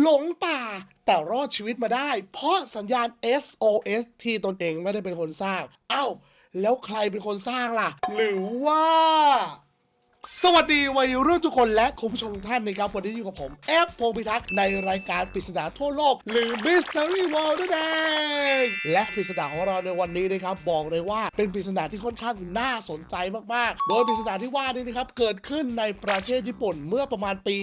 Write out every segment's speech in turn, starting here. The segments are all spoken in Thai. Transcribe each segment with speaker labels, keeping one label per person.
Speaker 1: หลงป่าแต่รอดชีวิตมาได้ เพราะสัญญาณ SOS ที่ตนเองไม่ได้เป็นคนสร้าง เอ้า แล้วใครเป็นคนสร้างล่ะ หรือว่า สวัสดีวัยรุ่นทุกคนและคุณผู้ชมทุกท่านนะครับ วันนี้อยู่กับผม แอฟพงพิทักษ์ในรายการปริศนาทั่วโลก หรือ Mystery World นั่นเองและปริศนาของเราในวันนี้นะครับ บอกเลยว่าเป็นปริศนาที่ค่อนข้างน่าสนใจมาก ๆ โดยปริศนาที่ว่านี้นะครับ เกิดขึ้นในประเทศญี่ปุ่นเมื่อประมาณปี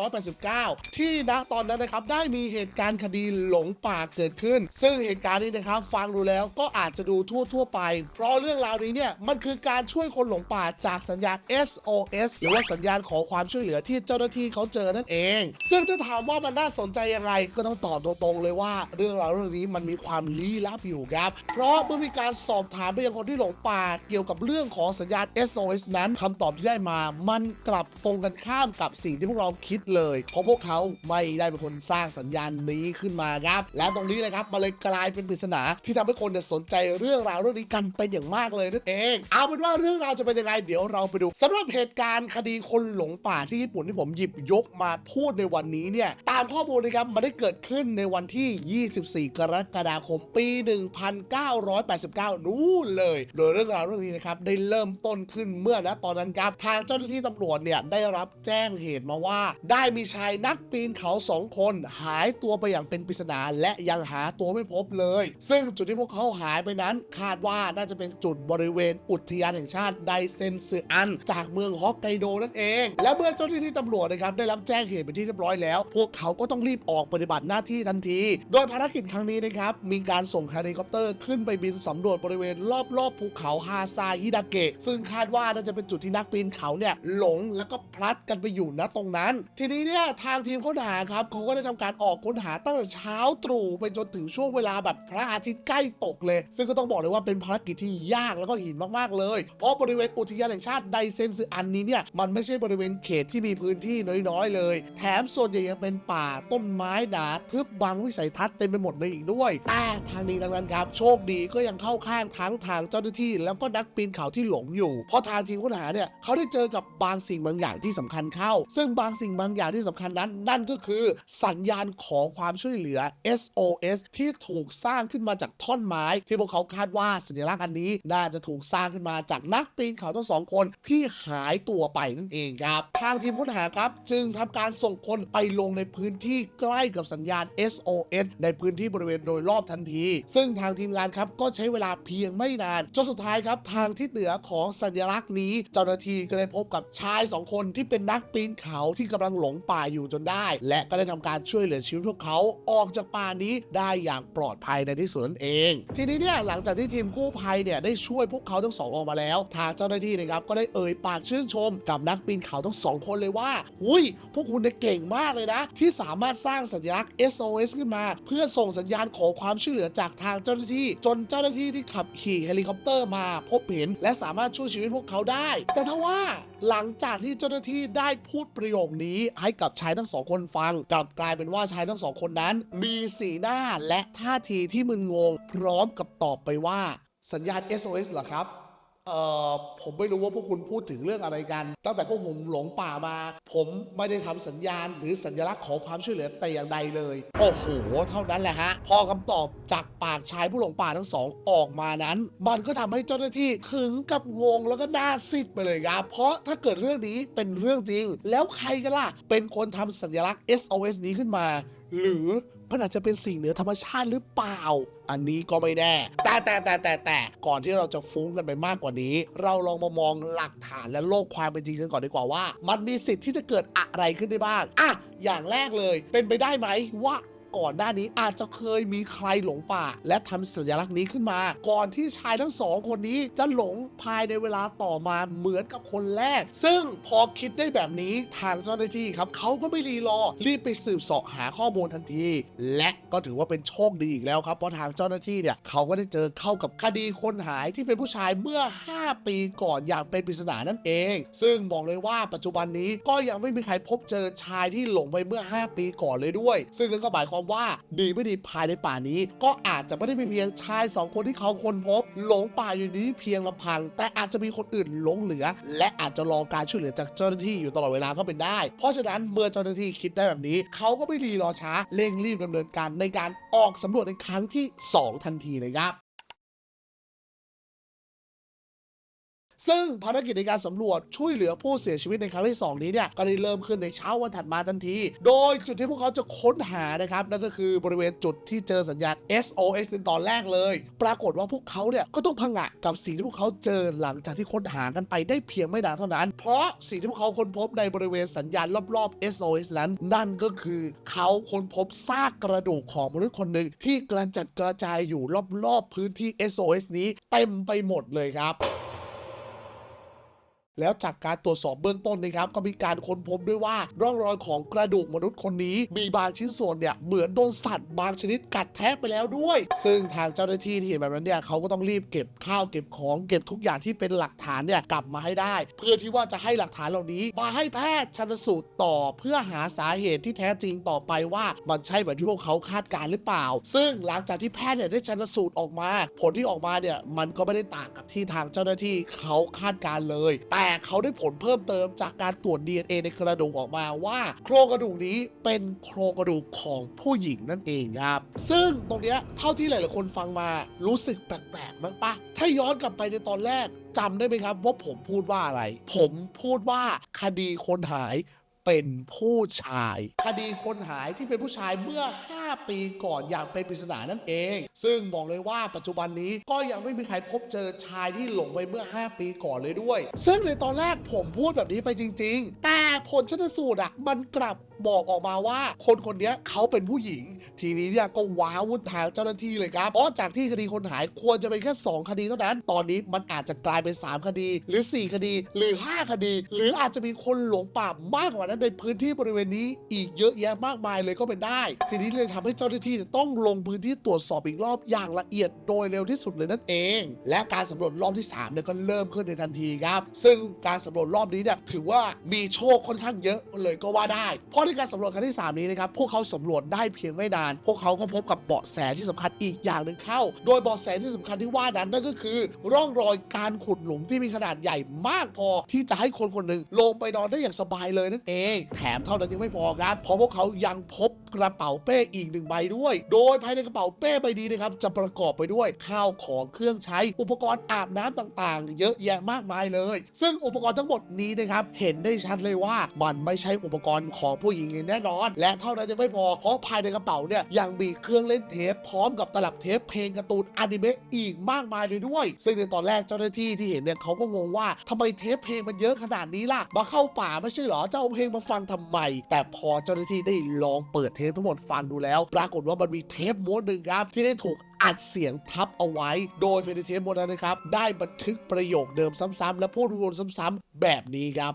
Speaker 1: 1989 ที่ณตอนนั้นนะครับ ได้มีเหตุการณ์คดีหลงป่าเกิดขึ้น ซึ่งเหตุการณ์นี้นะครับ ฟังดูแล้วก็อาจจะดูทั่ว ๆ ไป เพราะเรื่องราวนี้เนี่ยมันคือการช่วยคนหลงป่าจากสัญญาณ SOS หรือว่าสัญญาณขอความช่วยเหลือที่เจ้าหน้าที่เขาเจอนั่นเอง ซึ่งถ้าถามว่ามันน่าสนใจยังไง ก็ต้องตอบตรงๆเลยว่า เรื่องราวเรื่องนี้มันมีความลี้ลับอยู่ครับ เพราะเมื่อมีการสอบถามไปยังคนที่หลงป่าเกี่ยวกับเรื่องของสัญญาณ SOS นั้นคำตอบที่ได้มา มันกลับตรงกันข้ามกับสิ่งที่พวกเราคิดเลย เพราะพวกเขาไม่ได้เป็นคนสร้างสัญญาณนี้ขึ้นมาครับ และตรงนี้เลยครับมันเลยกลายเป็นปริศนาที่ทำให้คนเนี่ยสนใจเรื่องราวเรื่องนี้กันเป็นอย่างมากเลยนั่นเอง เอาเป็นว่าเรื่องราวจะเป็นยังไงเดี๋ยวเราไปดูสำหรับเหตุการณ์คดีคนหลงป่าที่ญี่ปุ่นที่ผมหยิบยกมาพูดในวันนี้เนี่ย ตามข้อมูลนะครับมันได้เกิดขึ้นในวันที่ 24 กรกฎาคมปี 1989 นู่นเลย โดยเรื่องราวเรื่องนี้นะครับได้เริ่มต้นขึ้นเมื่อนะตอนนั้นครับทางเจ้าหน้าที่ตำรวจเนี่ยได้รับแจ้งเหตุมาว่า ได้มีชายนักปีนเขาสองคน หายตัวไปอย่างเป็นปริศนาและยังหาตัวไม่พบเลย ซึ่งจุดที่พวกเขาหายไปนั้น คาดว่าน่าจะเป็นจุดบริเวณอุทยานแห่งชาติไดเซนซึอันจากเมืองฮอกไกโดนั่นเอง และเมื่อเจ้าหน้าที่ตำรวจนะครับได้รับแจ้งเหตุเป็นที่เรียบร้อยแล้ว พวกเขาก็ต้องรีบออกปฏิบัติหน้าที่ทันที โดยภารกิจครั้งนี้นะครับมีการส่งเฮลิคอปเตอร์ขึ้นไปบินสำรวจบริเวณรอบๆภูเขาฮาซาฮิดาเกะซึ่งคาดว่าน่าจะเป็นจุดที่นักปีนเขาเนี่ยหลงแล้วก็พลัดกันไปอยู่ณตรงนั้น ทีนี้เนี่ยทางทีมค้นหาครับเขาก็ได้ทำการออกค้นหาตั้งแต่เช้าตรู่ไปจนถึงช่วงเวลาแบบพระอาทิตย์ใกล้ตกเลย ซึ่งก็ต้องบอกเลยว่าเป็นภารกิจที่ยากแล้วก็หินมากๆเลย เพราะบริเวณอุทยานแห่งชาติไดเซนซึอันนี้เนี่ยมันไม่ใช่บริเวณเขตที่มีพื้นที่น้อยๆ เลย แถมส่วนใหญ่ยังเป็นป่าต้นไม้หนาทึบบังวิสัยทัศน์เต็มไปหมดเลยอีกด้วยแต่ทางนี้ทางนั้นครับ โชคดีก็ยังเข้าข้างทั้งทางเจ้าหน้าที่ แล้วก็นักปีนเขาที่หลงอยู่ เพราะทางทีมค้นหาเนี่ยเขาได้เจอกับบางสิ่งบางอย่างที่สำคัญเข้า ซึ่งบางสิ่งบางอย่างที่สำคัญนั้น นั่นก็คือสัญญาณขอความช่วยเหลือ SOS ที่ถูกสร้างขึ้นมาจากท่อนไม้ ที่พวกเขาคาดว่าสัญลักษณ์อันนี้ น่าจะถูกสร้างขึ้นมาจากนักปีนเขาทั้งสองคนที่หายตัวไปนั่นเองครับ ทางทีมค้นหาครับ จึงทำการส่งคนไปลงในพื้นที่ใกล้กับสัญญาณ SOS ในพื้นที่บริเวณโดยรอบทันที ซึ่งทางทีมงานครับก็ใช้เวลาเพียงไม่นานจนสุดท้ายครับ ทางทิศเหนือของสัญลักษณ์นี้ เจ้าหน้าที่ก็ได้พบกับชายสองคนที่เป็นนักปีนเขาที่กำลังหลงป่าอยู่จนได้ และก็ได้ทำการช่วยเหลือชีวิตพวกเขาออกจากป่านี้ได้อย่างปลอดภัยในที่สุดนั่นเอง ทีนี้เนี่ยหลังจากที่ทีมกู้ภัยเนี่ยได้ช่วยพวกเขาทั้งสองออกมาแล้ว ทางเจ้าหน้าที่นะครับก็ได้เอ่ยปากชื่นชม กับนักปีนเขาทั้งสองคนเลยว่าหุยพวกคุณเนี่ยเก่งมากเลยนะ ที่สามารถสร้างสัญลักษณ์ SOS ขึ้นมา เพื่อส่งสัญญาณขอความช่วยเหลือจากทางเจ้าหน้าที่ จนเจ้าหน้าที่ที่ขับขี่เฮลิคอปเตอร์มาพบเห็น และสามารถช่วยชีวิตพวกเขาได้ แต่ถ้าว่าหลังจากที่เจ้าหน้าที่ได้พูดประโยคนี้ให้กับชายทั้งสองคนฟังกลับกลายเป็นว่าชายทั้งสองคนนั้น มีสีหน้าและท่าทีที่มึนงง พร้อมกับตอบไปว่า สัญญาณ SOS เหรอครับ เอ่อผมไม่รู้ว่าพวกคุณพูดถึงเรื่องอะไรกัน ตั้งแต่พวกผมหลงป่ามา ผมไม่ได้ทำสัญญาณ หรือสัญลักษณ์ขอความช่วยเหลือแต่อย่างใดเลย โอ้โห เท่านั้นแหละฮะ พอคำตอบจากปากชายผู้หลงป่าทั้งสองออกมานั้น มันก็ทำให้เจ้าหน้าที่ถึงกับงงแล้วก็หน้าซีดไปเลยครับ เพราะถ้าเกิดเรื่องนี้เป็นเรื่องจริง แล้วใครกันล่ะ เป็นคนทำสัญลักษณ์ SOS นี้ขึ้นมา หรือ มันอาจจะเป็นสิ่งเหนือธรรมชาติหรือเปล่า อันนี้ก็ไม่แน่ แต่แต่แต่แต่แต่ก่อนที่เราจะฟุ้งกันไปมากกว่านี้ เราลองมามองหลักฐานและโลกความเป็นจริงกันก่อนดีกว่าว่า มันมีสิทธิ์ที่จะเกิดอะไรขึ้นได้บ้างอะอย่างแรกเลย เป็นไปได้ไหมว่า ก่อนหน้านี้อาจจะเคยมีใครหลงป่า และทำสัญลักษณ์นี้ขึ้นมา ก่อนที่ชายทั้งสองคนนี้จะหลงภายในเวลาต่อมาเหมือนกับคนแรก ซึ่งพอคิดได้แบบนี้ทางเจ้าหน้าที่ครับเขาก็ไม่รีรอรีบไปสืบเสาะหาข้อมูลทันที และก็ถือว่าเป็นโชคดีอีกแล้วครับเพราะทางเจ้าหน้าที่เนี่ยเขาก็ได้เจอเข้ากับคดีคนหายที่เป็นผู้ชายเมื่อ 5 ปีก่อนอย่างเป็นปริศนานั่นเอง ซึ่งบอกเลยว่าปัจจุบันนี้ก็ยังไม่มีใครพบเจอชายที่หลงไปเมื่อ 5 ปีก่อนเลยด้วย ซึ่งนั่นก็หมายความว่าดีไม่ดีภายในป่านี้ ก็อาจจะไม่ได้มีเพียงชายสองคนที่เขาค้นพบหลงป่าอยู่นี้เพียงลำพัง แต่อาจจะมีคนอื่นหลงเหลือ และอาจจะรอการช่วยเหลือจากเจ้าหน้าที่อยู่ตลอดเวลาก็เป็นได้ เพราะฉะนั้นเมื่อเจ้าหน้าที่คิดได้แบบนี้ เขาก็ไม่รีรอช้าเร่งรีบดำเนินการในการออกสำรวจในครั้งที่ 2 ทันทีเลยครับ ซึ่งภารกิจในการสำรวจช่วยเหลือผู้เสียชีวิตในครั้งที่ 2 นี้เนี่ยก็ได้เริ่มขึ้นในเช้าวันถัดมาทันที โดยจุดที่พวกเขาจะค้นหานะครับนั่นก็คือบริเวณจุดที่เจอสัญญาณ SOS ในตอนแรกเลย ปรากฏว่าพวกเขาเนี่ยก็ต้องพังะกับสิ่งที่พวกเขาเจอหลังจากที่ค้นหากันไปได้เพียงไม่นานเท่านั้น เพราะสิ่งที่พวกเขาค้นพบในบริเวณสัญญาณรอบๆ SOS นั้น นั่นก็คือเขาค้นพบซากกระดูกของมนุษย์คนหนึ่งที่กระจัดกระจายอยู่รอบๆพื้นที่ SOS นี้เต็มไปหมดเลยครับ แล้วจากการตรวจสอบเบื้องต้นนะครับก็มีการค้นพบด้วยว่าร่องรอยของกระดูกมนุษย์คนนี้ มีบางชิ้นส่วนเนี่ยเหมือนโดนสัตว์บางชนิดกัดแทะไปแล้วด้วย ซึ่งทางเจ้าหน้าที่ที่เห็นแบบนั้นเนี่ยเขาก็ต้องรีบเก็บข้าวเก็บของเก็บทุกอย่างที่เป็นหลักฐานเนี่ยกลับมาให้ได้ เพื่อที่ว่าจะให้หลักฐานเหล่านี้ มาให้แพทย์ชันสูตรต่อเพื่อหาสาเหตุที่แท้จริงต่อไปว่ามันใช่แบบที่พวกเขาคาดการณ์หรือเปล่า ซึ่งหลังจากที่แพทย์เนี่ยได้ชันสูตรออกมา ผลที่ออกมาเนี่ยมันก็ไม่ได้ต่างกับที่ทางเจ้าหน้าที่เขาคาดการเลย แต่แต่เขาได้ผลเพิ่มเติมจากการตรวจ DNA ในกระดูกออกมาว่า โครงกระดูกนี้เป็นโครงกระดูกของผู้หญิงนั่นเองครับ ซึ่งตรงเนี้ยเท่าที่หลายๆคนฟังมารู้สึกแปลกๆมั้งปะถ้าย้อนกลับไปในตอนแรกจำได้ไหมครับว่าผมพูดว่าอะไร ผมพูดว่าคดีคนหายเป็นผู้ชาย คดีคนหายที่เป็นผู้ชายเมื่อ 5 ปีก่อนอย่างเป็นปริศนานั่นเอง ซึ่งบอกเลยว่าปัจจุบันนี้ก็ยังไม่มีใครพบเจอชายที่หลงไปเมื่อ 5 ปีก่อนเลยด้วย ซึ่งในตอนแรกผมพูดแบบนี้ไปจริง ๆ แต่ผลชนสูตรอะมันกลับบอกออกมาว่าคนคนนี้เขาเป็นผู้หญิง ทีนี้เนี่ยก็ว้าวุ่นทางเจ้าหน้าที่เลยครับเพราะจากที่คดีคนหายควรจะเป็นแค่ 2 คดีเท่านั้น ตอนนี้มันอาจจะกลายเป็น 3 คดี หรือ 4 คดี หรือ 5 คดี หรืออาจจะมีคนหลงป่ามากกว่านั้นในพื้นที่บริเวณนี้อีกเยอะแยะมากมายเลยก็เป็นได้ ทีนี้เลยทำให้เจ้าหน้าที่ต้องลงพื้นที่ตรวจสอบอีกรอบอย่างละเอียดโดยเร็วที่สุดเลยนั่นเอง และการสำรวจรอบที่3เนี่ยก็เริ่มขึ้นในทันทีครับ ซึ่งการสำรวจรอบนี้เนี่ยถือว่ามีโชคค่อนข้างเยอะเลยก็ว่าได้ เพราะในการสำรวจครั้งที่ 3 นี้นะครับพวกเขาสำรวจได้เพียงไม่นาน พวกเขาก็พบกับเบาะแสที่สำคัญอีกอย่างหนึ่งเข้า โดยเบาะแสที่สำคัญที่ว่านั้นนั่นก็คือ ร่องรอยการขุดหลุมที่มีขนาดใหญ่มากพอ ที่จะให้คนคนหนึ่งลงไปนอนได้อย่างสบายเลยนั่นเอง แถมเท่านั้นยังไม่พอครับเพราะพวกเขายังพบกระเป๋าเป้อีกหนึ่งใบด้วย โดยภายในกระเป๋าเป้ใบนี้นะครับจะประกอบไปด้วยข้าวของเครื่องใช้อุปกรณ์อาบน้ำต่างๆ เยอะแยะมากมายเลย ซึ่งอุปกรณ์ทั้งหมดนี้นะครับเห็นได้ชัดเลยว่ามันไม่ใช่อุปกรณ์ของผู้หญิงแน่นอน และเท่านั้นยังไม่พอเพราะภายในกระเป๋าเนี่ยยังมีเครื่องเล่นเทปพร้อมกับตลับเทปเพลงการ์ตูนอนิเมะอีกมากมายเลยด้วย ซึ่งในตอนแรกเจ้าหน้าที่ที่เห็นเนี่ยเขาก็งงว่าทำไมเทปเพลงมันเยอะขนาดนี้ล่ะมาเข้าป่าไม่ใช่เหรอจะเอาเพลงมาฟังทำไมแต่พอเจ้าหน้าที่ได้ลองเปิดเทปทั้งหมดฟังดูแล้วปรากฏว่ามันมีเทปม้วนหนึ่งครับที่ได้ถูกอัดเสียงทับเอาไว้ โดยในเทปโมนั้นนะครับ ได้บันทึกประโยคเดิมซ้ำๆและพูดวนๆซ้ำๆแบบนี้ครับ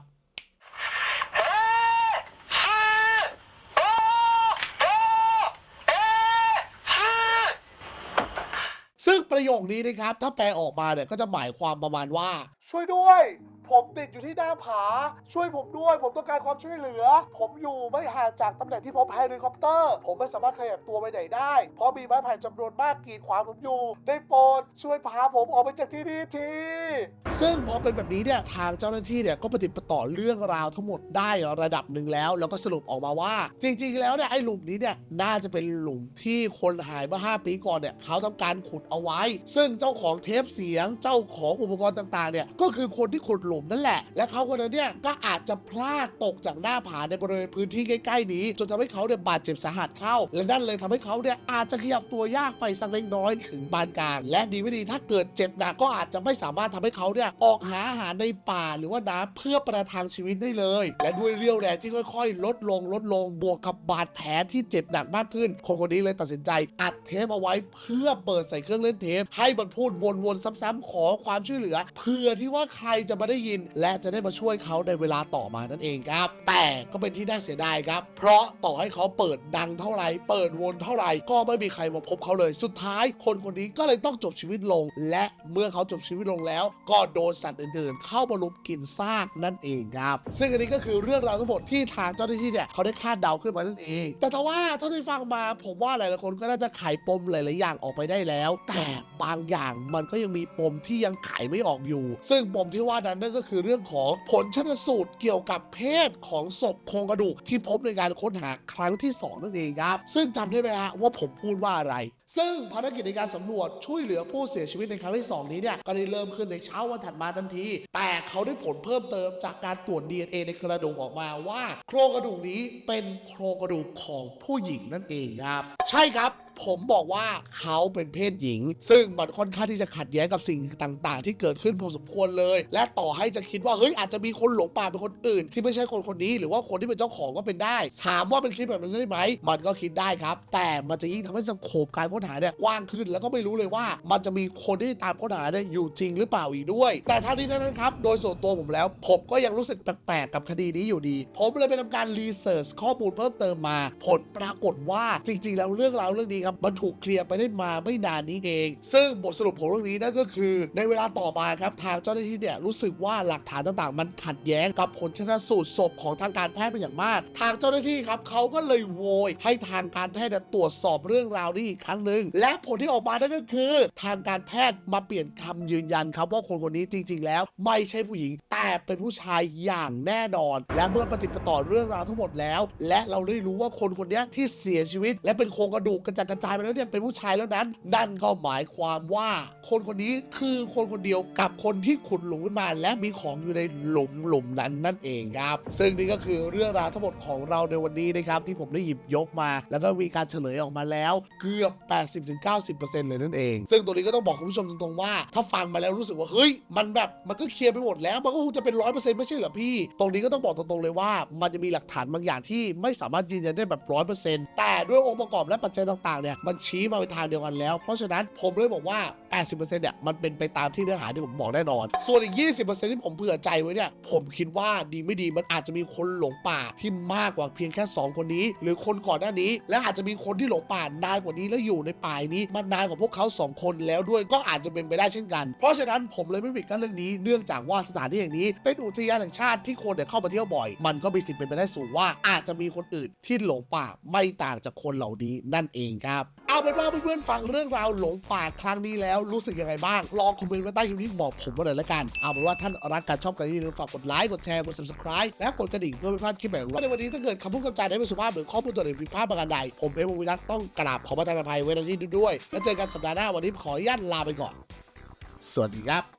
Speaker 1: ซึ่งประโยคนี้นะครับ ถ้าแปลออกมาเนี่ยก็จะหมายความประมาณว่า ช่วยด้วย ผมติดอยู่ที่หน้าผา ช่วยผมด้วย ผมต้องการความช่วยเหลือ ผมอยู่ไม่ห่างจากตำแหน่งที่พบเฮลิคอปเตอร์ ผมไม่สามารถขยับตัวไปไหนได้ เพราะมีไม้ไผ่จำนวนมากกีดขวางผมอยู่ ได้โปรดช่วยพาผมออกไปจากที่นี่ที ซึ่งพอเป็นแบบนี้เนี่ยทางเจ้าหน้าที่เนี่ยก็ปฏิดประต่อเรื่องราวทั้งหมดได้ระดับหนึ่งแล้ว แล้วก็สรุปออกมาว่า จริง ๆ แล้วเนี่ยไอ้หลุมนี้เนี่ยน่าจะเป็นหลุมที่คนหายเมื่อ5ปีก่อนเนี่ยเขาทำการขุดเอาไว้ ซึ่งเจ้าของเทปเสียงเจ้าของอุปกรณ์ต่างๆเนี่ยก็คือคนที่ขุดหลุมนั่นแหละ และเขาคนนั้นเนี่ยก็อาจจะพลาดตกจากหน้าผาในบริเวณพื้นที่ใกล้ๆนี้ จนทำให้เขาเนี่ยบาดเจ็บสาหัสเข้า และนั่นเลยทำให้เขาเนี่ยอาจจะขยับตัวยากไปสักเล็กน้อยถึงปานกลาง และดีไม่ดีถ้าเกิดเจ็บหนักก็อาจจะไม่สามารถทำให้เขาเนี่ยออกหาอาหารในป่าหรือว่าน้ำเพื่อประทังชีวิตได้เลย และด้วยเรี่ยวแรงที่ค่อยๆ ลดลงลดลงบวกกับบาดแผลที่เจ็บหนักมากขึ้น คนคนนี้เลยตัดสินใจอัดเทปเอาไว้เพื่อเปิดใส่เครื่องเล่นเทป ให้มันพูดวนๆซ้ำๆขอความช่วยเหลือเพื่อที่ว่าใครจะมาได้ยินและจะได้มาช่วยเขาในเวลาต่อมานั่นเองครับ แต่ก็เป็นที่น่าเสียดายครับ เพราะต่อให้เขาเปิดดังเท่าไหร่เปิดวนเท่าไหร่ก็ไม่มีใครมาพบเขาเลย สุดท้ายคนคนนี้ก็เลยต้องจบชีวิตลง และเมื่อเขาจบชีวิตลงแล้ว ก็โดนสัตว์อื่นๆ เข้ามาลุมกินซากนั่นเองครับ ซึ่งอันนี้ก็คือเรื่องราวทั้งหมดที่ทางเจ้าหน้าที่เนี่ยเขาได้คาดเดาขึ้นมานั่นเอง แต่ถ้าว่าเท่าที่ฟังมาผมว่าหลายๆคนก็น่าจะไขปมหลายๆอย่างออกไปได้แล้ว แต่บางอย่างมันก็ยังมีปมที่ยังไขไม่ออกอยู่ ซึ่งปมที่ว่านั้นนั่นก็็คือเรื่องของผลชันสูตรเกี่ยวกับเพศของศพโครงกระดูกที่พบในการค้นหาครั้งที่สองนั่นเองครับ ซึ่งจำได้ไหมฮะว่าผมพูดว่าอะไร ซึ่งภารกิจในการสำรวจช่วยเหลือผู้เสียชีวิตในครั้งที่ 2 นี้เนี่ยก็ได้เริ่มขึ้นในเช้าวันถัดมาทันที แต่เขาได้ผลเพิ่มเติมจากการตรวจ DNA ในกระดูกออกมาว่า โครงกระดูกนี้เป็นโครงกระดูกของผู้หญิงนั่นเองครับ ใช่ครับ ผมบอกว่าเขาเป็นเพศหญิง ซึ่งมันค่อนข้างที่จะขัดแย้งกับสิ่งต่างๆ ที่เกิดขึ้นพอสมควรเลย และต่อให้จะคิดว่าเฮ้ยอาจจะมีคนหลงป่าเป็นคนอื่น ที่ไม่ใช่คนคนนี้หรือว่าคนที่เป็นเจ้าของก็เป็นได้ ถามว่าเป็นคิดแบบนั้นได้ไหม มันก็คิดได้ครับ แต่มันจะยิ่งทำให้สโคปการค้นหาเนี่ยกว้างขึ้นแล้วก็ไม่รู้เลยว่า มันจะมีคนที่ตามค้นหาเนี่ยอยู่จริงหรือเปล่าอีกด้วย แต่ทั้งนี้ทั้งนั้นครับโดยส่วนตัวผมแล้ว ผมก็ยังรู้สึกแปลกๆกับคดีนี้อยู่ดี ผมเลยไปทำการรีเสิร์ชข้อมูลเพิ่มเติมมา ผลปรากฏว่าจริง ๆ แล้วเรื่องราวเรื่องนี้ครับมันถูกเคลียร์ไปได้มาไม่นานนี้เอง ซึ่งบทสรุปของเรื่องนี้นั่นก็คือในเวลาต่อมาครับทางเจ้าหน้าที่เนี่ยรู้สึกว่าหลักฐานต่างๆ มันขัดแย้งกับผลชนสูตรศพของทางการแพทย์เป็นอย่างมาก ทางเจ้าหน้าที่ครับเขาก็เลยโวย ให้ทางการแพทย์ตรวจสอบเรื่องราวนี้อีกครั้งหนึ่งและผลที่ออกมานั่นก็คือ ทางการแพทย์มาเปลี่ยนคำยืนยันครับว่าคนคนนี้จริง ๆ แล้ว ไม่ใช่ผู้หญิงแต่เป็นผู้ชายอย่างแน่นอน และเมื่อปฏิประต่อเรื่องราวทั้งหมดแล้ว และเราได้รู้ว่าคนคนนี้ที่เสียชีวิต และเป็นโครงกระดูกกระจัดกระจายไปแล้วเนี่ยเป็นผู้ชายแล้วนั้น นั่นก็หมายความว่าคนคนนี้คือคนคนเดียวกับคนที่ขุดหลุมขึ้นมา และมีของอยู่ในหลุมหลุมนั้นนั่นเองครับ ซึ่งนี่ก็คือเรื่องราวทั้งหมดของเราในวันนี้นะครับที่ผมได้หยิบยกมา แล้วก็มีการเฉลยออกมาแล้วเกือบ 80-90%เลยนั่นเองซึ่งตัวนี้ก็ต้องบอกคุณผู้ชมตรงๆว่า ถ้าฟังมาแล้วรู้สึกว่าเฮ้ยมันแบบมันก็เคลียร์ไปหมดแล้วมันก็คงจะเป็นร้อยเปอร์เซ็นต์ไม่ใช่เหรอพี่ ตรงนี้ก็ต้องบอกตรงๆเลยว่ามันจะมีหลักฐานบางอย่างที่ไม่สามารถยืนยันได้แบบร้อยเปอร์เซ็นต์แต่ด้วยองค์ประกอบและปัจจัยต่างๆเนี่ยมันชี้มาในทางเดียวกันแล้ว เพราะฉะนั้นผมเลยบอกว่า 80%เนี่ยมันเป็นไปตามที่เนื้อหาที่ผมบอกแน่นอน ส่วนอีก 20%ที่ผมเผื่อใจไว้เนี่ยผมคิดว่าดีไม่ดีมันอาจจะมีคนหลงป่าที่มากกว่าเพียงแค่ 2 คนนี้ หรือคนก่อนหน้านี้ และอาจจะมีคนที่หลงป่านานกว่านี้แล้วอยู่ในป่านี้มันนานกว่าพวกเขาสองคนแล้วด้วยก็อาจจะเป็นไปได้เช่นกัน เพราะฉะนั้นผมเลยไม่ปิดกั้นเรื่องนี้เนื่องจากว่าสถานที่แห่งนี้เป็นอุทยานแห่งชาติที่คนเนี่ยเข้ามาเที่ยวบ่อย มันก็มีสิทธิ์เป็นไปได้สูงว่าอาจจะมีคนอื่นที่หลงป่าไม่ต่างจากคนเหล่านี้นั่นเองครับเอาเป็นว่าเพื่อนๆฟังเรื่องราวหลงป่าครั้งนี้แล้วรู้สึกยังไงบ้าง ลองคอมเมนต์ไว้ใต้คลิปนี้บอกผมมาหน่อยละกัน เอาเป็นว่าท่านรักการชอบกันอย่าลืมฝากกดไลค์กดแชร์กด subscribe และกดกระดิ่งเพื่อไม่พลาดคลิปแบบนี้ในวันนี้ถ้าเกิดคำพูดคำจาได้ไม่สุภาพหรือข้อมูลตัวไหนผิดพลาดประการใดผมเป็นวงวิรัตต้องกราบขอประทานอภัยไว้ในที่นี้ด้วยแล้วเจอกันสัปดาห์หน้าวันนี้ขออนุญาตลาไปก่อน สวัสดีครับ